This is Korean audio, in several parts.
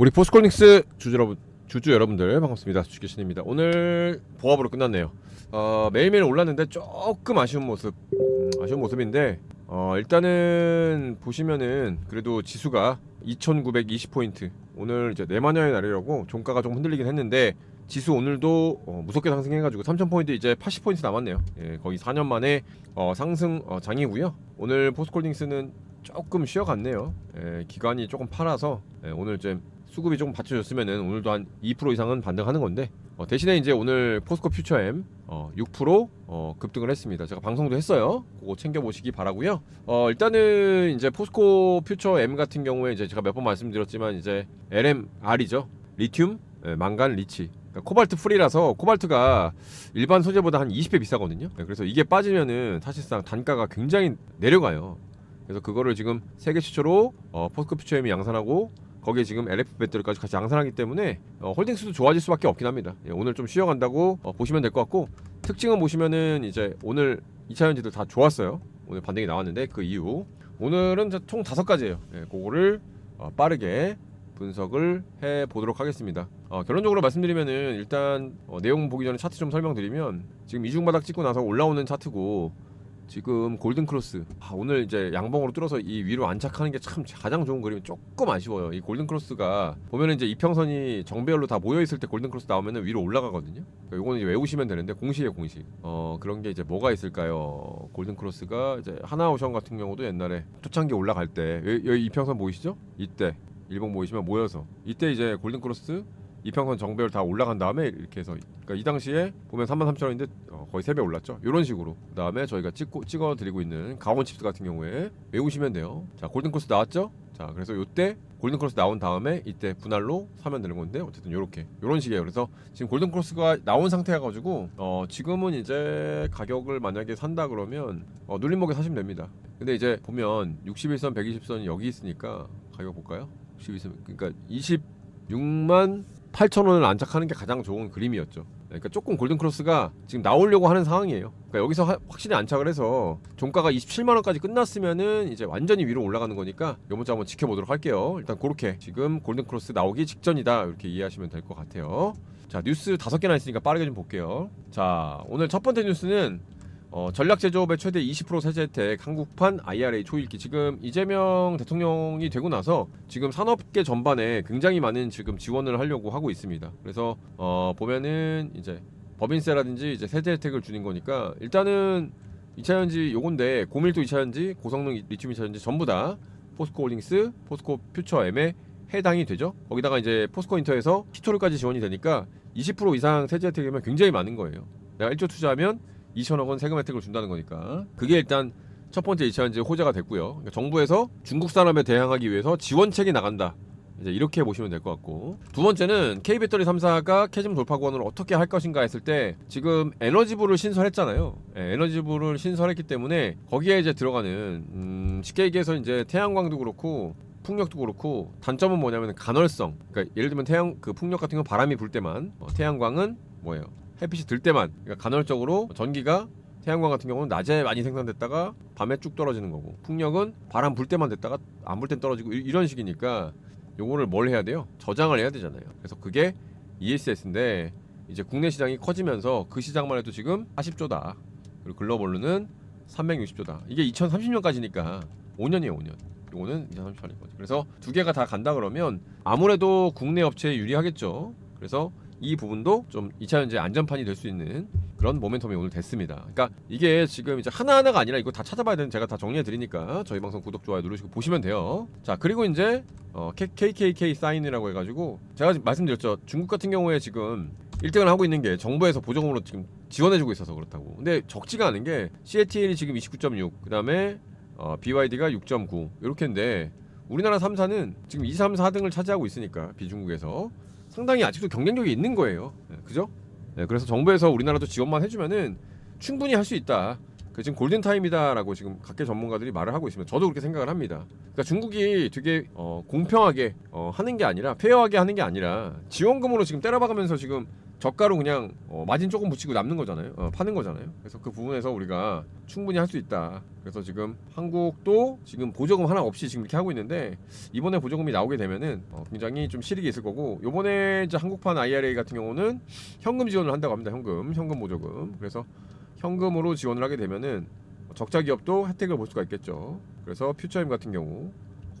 우리 포스콜닉스 주주 여러분, 주주 여러분들 반갑습니다. 주기신입니다. 오늘 보합으로 끝났네요. 어, 매일매일 올랐는데 조금 아쉬운 모습, 음, 아쉬운 모습인데 어, 일단은 보시면은 그래도 지수가 2,920포인트. 오늘 이제 내마녀의 날이라고 종가가 좀 흔들리긴 했는데 지수 오늘도 어, 무섭게 상승해가지고 3,000포인트 이제 80포인트 남았네요. 예, 거의 4년 만에 어, 상승 어, 장이고요. 오늘 포스콜딩스는 조금 쉬어갔네요. 예, 기관이 조금 팔아서 예, 오늘 좀 수급이 조금 받쳐줬으면은 오늘도 한 2% 이상은 반등하는 건데 어, 대신에 이제 오늘 포스코 퓨처엠 어, 6% 어, 급등을 했습니다. 제가 방송도 했어요. 그거 챙겨 보시기 바라고요. 어, 일단은 이제 포스코 퓨처엠 같은 경우에 이제 제가 몇 번 말씀드렸지만 이제 LMR이죠. 리튬, 예, 망간, 리치. 그러니까 코발트 프리라서 코발트가 일반 소재보다 한 20배 비싸거든요. 예, 그래서 이게 빠지면은 사실상 단가가 굉장히 내려가요. 그래서 그거를 지금 세계 최초로 어, 포스코 퓨처엠이 양산하고 거기에 지금 LF 배터리까지 같이 양산하기 때문에 어, 홀딩수도 좋아질 수밖에 없긴 합니다. 예, 오늘 좀 쉬어간다고 어, 보시면 될 것 같고 특징은 보시면은 이제 오늘 2차 연지들 다 좋았어요. 오늘 반등이 나왔는데 그 이후 오늘은 총 다섯 가지예요. 예, 그거를 어, 빠르게 분석을 해 보도록 하겠습니다. 어, 결론적으로 말씀드리면은 일단 어, 내용 보기 전에 차트 좀 설명드리면 지금 이중 바닥 찍고 나서 올라오는 차트고 지금 골든 크로스 아, 오늘 이제 양봉으로 뚫어서 이 위로 안착하는 게 참 가장 좋은 그림이 조금 아쉬워요. 이 골든 크로스가 보면은 이제 이평선이 정배열로 다 모여 있을 때 골든 크로스 나오면은 위로 올라가거든요. 그러니까 요거는 이제 외우시면 되는데 공식이에요 공식. 어 그런 게 이제 뭐가 있을까요? 골든 크로스가 이제 하나오션 같은 경우도 옛날에 초창기 올라갈 때 여기 이평선 보이시죠? 이때 일봉 보이시면 모여서 이때 이제 골든 크로스 이평선 정배열 다 올라간 다음에 이렇게 해서 그러니까 이 당시에 보면 33,000원인데 어, 거의 3배 올랐죠. 이런 식으로. 그다음에 저희가 찍고 찍어 드리고 있는 강원 칩스 같은 경우에 외우시면 돼요. 자, 골든 크로스 나왔죠? 자, 그래서 요때 골든 크로스 나온 다음에 이때 분할로 사면 되는 건데 어쨌든 요렇게 요런 식이에요. 그래서 지금 골든 크로스가 나온 상태여 가지고 어, 지금은 이제 가격을 만약에 산다 그러면 어, 눌림목에 사시면 됩니다. 근데 이제 보면 61선, 120선이 여기 있으니까 가격 볼까요? 61선 그러니까 26만 8천 원을 안착하는 게 가장 좋은 그림이었죠. 그러니까 조금 골든 크로스가 지금 나오려고 하는 상황이에요. 그러니까 여기서 하- 확실히 안착을 해서 종가가 27만 원까지 끝났으면은 이제 완전히 위로 올라가는 거니까 요 문자 한번 지켜보도록 할게요. 일단 그렇게 지금 골든 크로스 나오기 직전이다 이렇게 이해하시면 될 것 같아요. 자 뉴스 다섯 개나 있으니까 빠르게 좀 볼게요. 자 오늘 첫 번째 뉴스는 어, 전략 제조업의 최대 20% 세제 혜택 한국판 IRA 초읽기 지금 이재명 대통령이 되고 나서 지금 산업계 전반에 굉장히 많은 지금 지원을 하려고 하고 있습니다. 그래서 어, 보면은 이제 법인세라든지 이제 세제 혜택을 주는 거니까 일단은 2차 연지 요건데 고밀도 2차 연지 고성능 리튬 2차 연지 전부 다 포스코 홀딩스, 포스코 퓨처엠에 해당이 되죠. 거기다가 이제 포스코 인터에서 시초를까지 지원이 되니까 20% 이상 세제 혜택이면 굉장히 많은 거예요. 내가 1조 투자하면 2천억 원 세금 혜택을 준다는 거니까 그게 일단 첫 번째 2차 연지 호재가 됐고요. 그러니까 정부에서 중국 산업에 대항하기 위해서 지원책이 나간다. 이제 이렇게 보시면 될 것 같고 두 번째는 K배터리 3사가 캐즘 돌파구원을 어떻게 할 것인가 했을 때 지금 에너지부를 신설했잖아요. 예, 에너지부를 신설했기 때문에 거기에 이제 들어가는 음, 쉽게 얘기해서 이제 태양광도 그렇고 풍력도 그렇고 단점은 뭐냐면 간헐성. 그러니까 예를 들면 태양 그 풍력 같은 건 바람이 불 때만 어, 태양광은 뭐예요? 햇빛이 들 때만 그러니까 간헐적으로 전기가 태양광 같은 경우는 낮에 많이 생산됐다가 밤에 쭉 떨어지는 거고 풍력은 바람 불 때만 됐다가 안 불 땐 떨어지고 이- 이런 식이니까 요거를 뭘 해야 돼요? 저장을 해야 되잖아요. 그래서 그게 ESS인데 이제 국내 시장이 커지면서 그 시장만 해도 지금 40조다. 그리고 글로벌로는 360조다. 이게 2030년까지니까 5년이에요, 5년. 요거는 2038년 거지. 그래서 두 개가 다 간다 그러면 아무래도 국내 업체에 유리하겠죠. 그래서 이 부분도 좀 2차 연재 안전판이 될 수 있는 그런 모멘텀이 오늘 됐습니다. 그러니까 이게 지금 이제 하나하나가 아니라 이거 다 찾아봐야 되는 제가 다 정리해 드리니까 저희 방송 구독 좋아요 누르시고 보시면 돼요. 자 그리고 이제 어, KKK 사인이라고 해 가지고 제가 지금 말씀드렸죠. 중국 같은 경우에 지금 1등을 하고 있는 게 정부에서 보조금으로 지금 지원해주고 있어서 그렇다고. 근데 적지가 않은 게 CATL이 지금 29.6, 그 다음에 어, BYD가 6.9 이렇게인데 우리나라 3사는 지금 2, 3, 4등을 차지하고 있으니까 비중국에서 상당히 아직도 경쟁력이 있는 거예요. 네, 그죠? 네, 그래서 정부에서 우리나라도 지원만 해주면은 충분히 할 수 있다. 그 지금 골든 타임이다라고 지금 각계 전문가들이 말을 하고 있습니다. 저도 그렇게 생각을 합니다. 그러니까 중국이 되게 어, 공평하게 어, 하는 게 아니라 페어하게 하는 게 아니라 지원금으로 지금 때려박으면서 지금 저가로 그냥 어, 마진 조금 붙이고 남는 거잖아요. 어, 파는 거잖아요. 그래서 그 부분에서 우리가 충분히 할 수 있다. 그래서 지금 한국도 지금 보조금 하나 없이 지금 이렇게 하고 있는데 이번에 보조금이 나오게 되면은 어, 굉장히 좀 실익이 있을 거고 요번에 이제 한국판 IRA 같은 경우는 현금 지원을 한다고 합니다. 현금, 현금 보조금. 그래서 현금으로 지원을 하게 되면은 적자 기업도 혜택을 볼 수가 있겠죠. 그래서 퓨처엠 같은 경우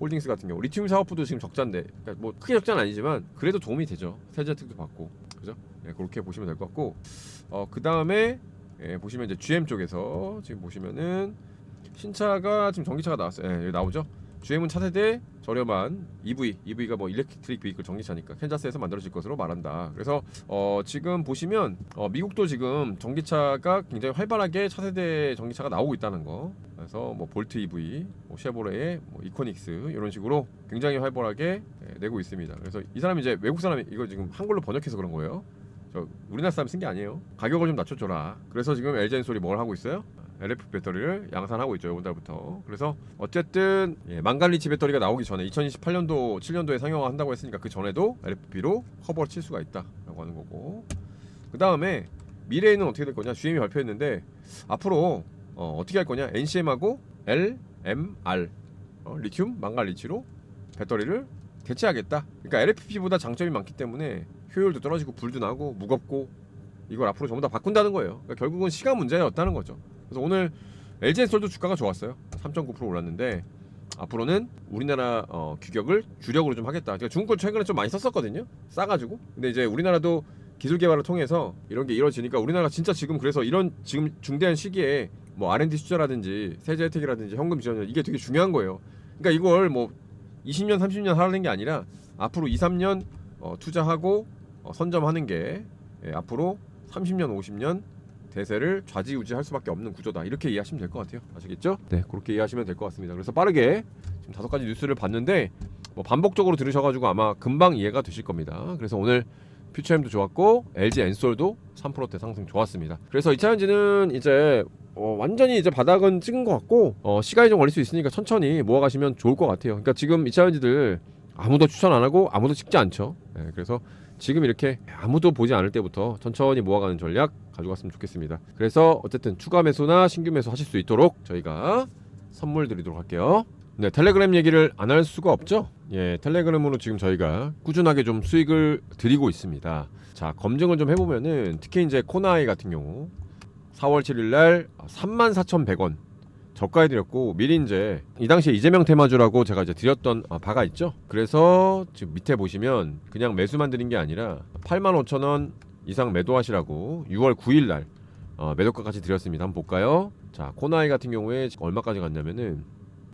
홀딩스 같은 경우 리튬 사업부도 지금 적자인데 그러니까 뭐 크게 적자는 아니지만 그래도 도움이 되죠 세제 혜택도 받고 그죠? 예, 그렇게 보시면 될 것 같고 어 그 다음에 예, 보시면 이제 GM 쪽에서 지금 보시면은 신차가 지금 전기차가 나왔어요. 예, 여기 나오죠? GM은 차세대 저렴한 EV, EV가 뭐 일렉트릭 비이클 전기차니까 캔자스에서 만들어질 것으로 말한다. 그래서 어 지금 보시면 어 미국도 지금 전기차가 굉장히 활발하게 차세대 전기차가 나오고 있다는 거. 그래서 뭐 볼트 EV, 뭐 쉐보레, 뭐 이코닉스 이런 식으로 굉장히 활발하게 예, 내고 있습니다. 그래서 이 사람이 이제 외국 사람이 이거 지금 한글로 번역해서 그런 거예요. 저 우리나라 사람 쓴 게 아니에요. 가격을 좀 낮춰줘라. 그래서 지금 LG 소리 뭘 하고 있어요? LF 배터리를 양산하고 있죠 이번 달부터. 그래서 어쨌든 예, 망간리치 배터리가 나오기 전에 2028년도 7년도에 상용화한다고 했으니까 그 전에도 LFP로 커버를 칠 수가 있다라고 하는 거고. 그 다음에 미래에는 어떻게 될 거냐? GM이 발표했는데 앞으로 어, 어떻게 할 거냐? NCM하고 LMR 어, 리튬 망간리치로 배터리를 대체하겠다. 그러니까 LFP보다 장점이 많기 때문에 효율도 떨어지고 불도 나고 무겁고 이걸 앞으로 전부 다 바꾼다는 거예요. 그러니까 결국은 시간 문제였다는 거죠 그래서 오늘 LG엔솔도 주가가 좋았어요. 3.9% 올랐는데 앞으로는 우리나라 어, 규격을 주력으로 좀 하겠다. 제가 중국 걸 최근에 좀 많이 썼었거든요. 싸가지고. 근데 이제 우리나라도 기술 개발을 통해서 이런 게 이루어지니까 우리나라가 진짜 지금 그래서 이런 지금 중대한 시기에 뭐 R&D 투자라든지 세제 혜택이라든지 현금 지원 이게 되게 중요한 거예요. 그러니까 이걸 뭐 20년 30년 하라는 게 아니라 앞으로 2, 3년 어, 투자하고 어, 선점하는 게 예, 앞으로 30년 50년 대세를 좌지우지할 수밖에 없는 구조다. 이렇게 이해하시면 될 것 같아요. 아시겠죠? 네. 그렇게 이해하시면 될 것 같습니다. 그래서 빠르게 지금 다섯 가지 뉴스를 봤는데 뭐 반복적으로 들으셔가지고 아마 금방 이해가 되실 겁니다. 그래서 오늘 퓨처엠도 좋았고 LG 엔솔도 3%대 상승 좋았습니다. 그래서 이 차현지는 이제 어, 완전히 이제 바닥은 찍은 것 같고 어, 시간이 좀 걸릴 수 있으니까 천천히 모아가시면 좋을 것 같아요. 그러니까 지금 이 차현지들 아무도 추천 안 하고 아무도 찍지 않죠. 네, 그래서 지금 이렇게 아무도 보지 않을 때부터 천천히 모아가는 전략 가져갔으면 좋겠습니다. 그래서 어쨌든 추가 매수나 신규 매수 하실 수 있도록 저희가 선물 드리도록 할게요. 네, 텔레그램 얘기를 안 할 수가 없죠. 예, 텔레그램으로 지금 저희가 꾸준하게 좀 수익을 드리고 있습니다. 자, 검증을 좀 해보면은 특히 이제 코나이 같은 경우 4월 7일 날 34,100원 저가에 드렸고 미리 이제 이 당시에 이재명 테마주라고 제가 이제 드렸던 아, 바가 있죠. 그래서 지금 밑에 보시면 그냥 매수만 드린 게 아니라 85,000원 이상 매도하시라고 6월 9일 날 어, 매도가까지 드렸습니다. 한번 볼까요? 자, 코나이 같은 경우에 얼마까지 갔냐면은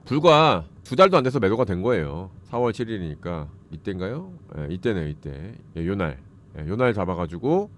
불과 두 달도 안 돼서 매도가 된 거예요. 4월 7일이니까 이때인가요? 예, 이때네요, 이때. 예, 요날. 예, 요날 잡아가지고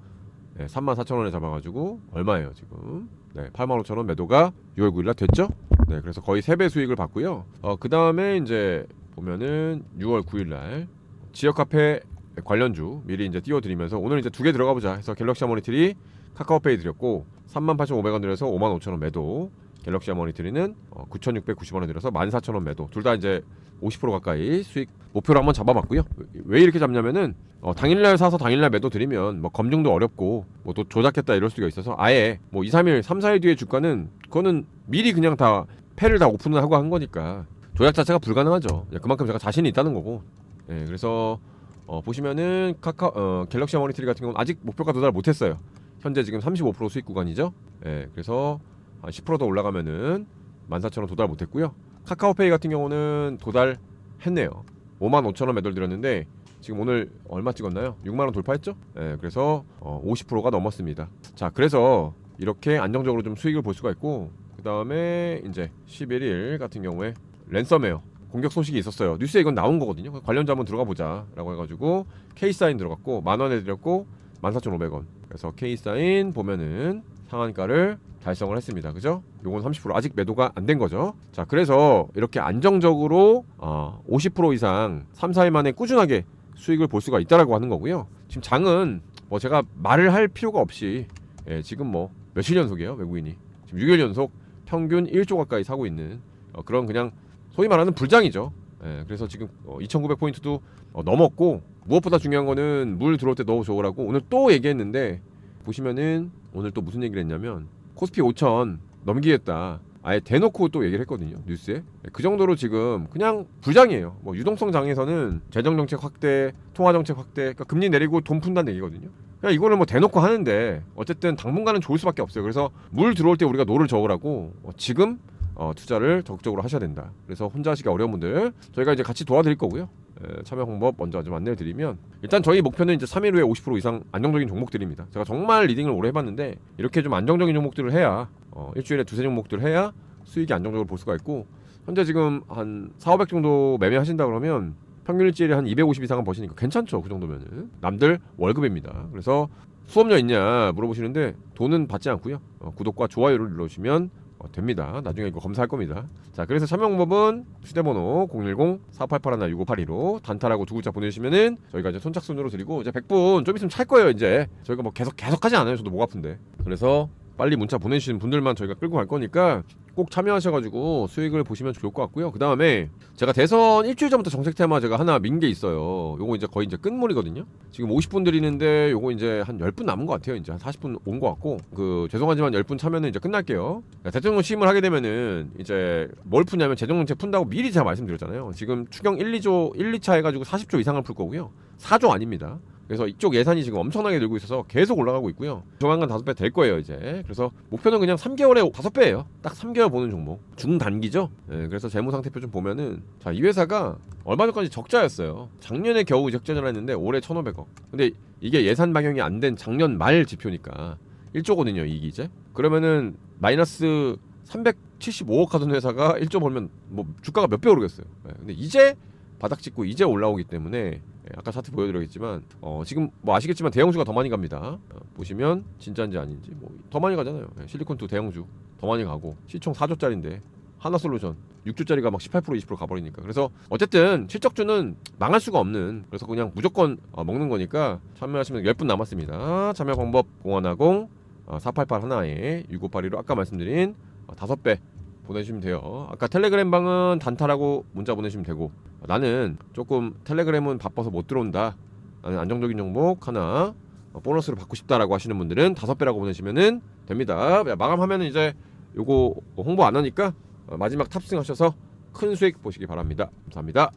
예, 34,000원에 잡아가지고 얼마예요 지금? 네, 85,000원 매도가 6월 9일날 됐죠? 네, 그래서 거의 3배 수익을 봤고요. 어, 그 다음에 이제 보면은 6월 9일날 지역 카페 관련주 미리 이제 띄워드리면서 오늘 이제 두 개 들어가 보자 해서 갤럭시 모니터리 카카오페이 드렸고 38,500원 들여서 55,000원 매도 갤럭시 모니터리는 어, 9,690원 들여서 14,000원 매도 둘 다 이제 50% 가까이 수익 목표를 한번 잡아봤고요. 왜 이렇게 잡냐면은 어, 당일날 사서 당일날 매도 드리면 뭐 검증도 어렵고 뭐 또 조작했다 이럴 수가 있어서 아예 뭐 2, 3일, 3, 4일 뒤에 주가는 그거는 미리 그냥 다 패를 다 오픈을 하고 한 거니까 조작 자체가 불가능하죠. 예, 그만큼 제가 자신이 있다는 거고. 예, 그래서 어, 보시면은 카카 어, 갤럭시 모니터리 같은 경우는 아직 목표가 도달 못했어요. 현재 지금 35% 수익 구간이죠. 예, 그래서 한 10%더 올라가면은 14,000원 도달 못했고요. 카카오페이 같은 경우는 도달했네요. 55,000원 매도를 드렸는데 지금 오늘 얼마 찍었나요? 6만 원 돌파했죠? 예, 그래서 어, 50%가 넘었습니다. 자, 그래서 이렇게 안정적으로 좀 수익을 볼 수가 있고 그 다음에 이제 11일 같은 경우에 랜섬웨어 공격 소식이 있었어요. 뉴스에 이건 나온 거거든요. 관련자 한번 들어가 보자라고 해가지고 K 사인 들어갔고 만 원에 드렸고 14,500원. 그래서 K 사인 보면은 상한가를 달성을 했습니다. 그죠? 요건 30% 아직 매도가 안 된 거죠. 자, 그래서 이렇게 안정적으로 어, 50% 이상 3, 4일 만에 꾸준하게 수익을 볼 수가 있다라고 하는 거고요. 지금 장은 뭐 제가 말을 할 필요가 없이 예, 지금 뭐 며칠 연속이에요 외국인이 지금 6일 연속 평균 1조 가까이 사고 있는 어, 그런 그냥 소위 말하는 불장이죠. 예, 그래서 지금 어, 2,900 포인트도 어, 넘었고 무엇보다 중요한 거는 물 들어올 때 너무 좋으라고 오늘 또 얘기했는데 보시면은 오늘 또 무슨 얘기를 했냐면 코스피 5천 넘기겠다. 아예 대놓고 또 얘기를 했거든요 뉴스에. 그 정도로 지금 그냥 불장이에요. 뭐 유동성 장에서는 재정 정책 확대 통화 정책 확대 그러니까 금리 내리고 돈 푼다는 얘기거든요. 그냥 이거를 뭐 대놓고 하는데 어쨌든 당분간은 좋을 수밖에 없어요. 그래서 물 들어올 때 우리가 노를 저으라고 어, 지금 어, 투자를 적극적으로 하셔야 된다. 그래서 혼자 하시기 어려운 분들 저희가 이제 같이 도와드릴 거고요. 에, 참여 방법 먼저 좀 안내를 드리면 일단 저희 목표는 이제 3일 후에 50% 이상 안정적인 종목들입니다. 제가 정말 리딩을 오래 해봤는데 이렇게 좀 안정적인 종목들을 해야 어, 일주일에 두세 종목들 해야 수익이 안정적으로 볼 수가 있고 현재 지금 한 4, 500 정도 매매하신다 그러면 평균 일주일에 한 250 이상은 버시니까 괜찮죠 그 정도면은 남들 월급입니다. 그래서 수업료 있냐 물어보시는데 돈은 받지 않고요. 어, 구독과 좋아요를 눌러주시면 어, 됩니다. 나중에 이거 검사할 겁니다. 자, 그래서 참여 방법은 휴대번호 010-4881-6582로 단타라고 두 글자 보내주시면은 저희가 이제 선착순으로 드리고 이제 100분 좀 있으면 찰 거예요. 이제 저희가 뭐 계속 계속 하지 않아요. 저도 목 아픈데. 그래서 빨리 문자 보내주시는 분들만 저희가 끌고 갈 거니까 꼭 참여하셔가지고 수익을 보시면 좋을 것 같고요. 그 다음에 제가 대선 일주일 전부터 정책 테마 제가 하나 민 게 있어요. 요거 이제 거의 이제 끝물이거든요. 지금 50분 드리는데 요거 이제 한 10분 남은 것 같아요. 이제 한 40분 온 것 같고 그 죄송하지만 10분 차면은 이제 끝날게요. 그러니까 대통령 취임을 하게 되면은 이제 뭘 푸냐면 재정정책 푼다고 미리 제가 말씀드렸잖아요. 지금 추경 1, 2조 1, 2차 해가지고 40조 이상을 풀 거고요. 4조 아닙니다. 그래서 이쪽 예산이 지금 엄청나게 늘고 있어서 계속 올라가고 있고요. 조만간 다섯 배 될 거예요 이제. 그래서 목표는 그냥 3개월에 다섯 배예요. 딱 3개월 보는 종목. 중단기죠. 예, 그래서 재무 상태표 좀 보면은 자 이 회사가 얼마 전까지 적자였어요. 작년에 겨우 적자를 했는데 올해 1,500억. 근데 이게 예산 반영이 안 된 작년 말 지표니까 1조거든요 이익이 이제. 그러면은 마이너스 375억 하던 회사가 1조 벌면 뭐 주가가 몇 배 오르겠어요. 예, 근데 이제 바닥 찍고 이제 올라오기 때문에 예, 아까 차트 보여드렸겠지만 어, 지금 뭐 아시겠지만 대형주가 더 많이 갑니다. 어, 보시면 진짜인지 아닌지 뭐 더 많이 가잖아요. 예, 실리콘투 대형주 더 많이 가고 시총 4조짜리인데 하나솔루션 6조짜리가 막 18% 20% 가버리니까 그래서 어쨌든 실적주는 망할 수가 없는 그래서 그냥 무조건 어, 먹는 거니까 참여하시면 10분 남았습니다. 참여 방법 010 어, 488 하나에 6582로 아까 말씀드린 어, 5배 보내주시면 돼요. 아까 텔레그램 방은 단타라고 문자 보내주시면 되고 나는 조금 텔레그램은 바빠서 못 들어온다. 나는 안정적인 종목 하나 어, 보너스를 받고 싶다라고 하시는 분들은 다섯 배라고 보내시면은 됩니다. 야, 마감하면은 이제 요거 홍보 안 하니까 어, 마지막 탑승하셔서 큰 수익 보시기 바랍니다. 감사합니다.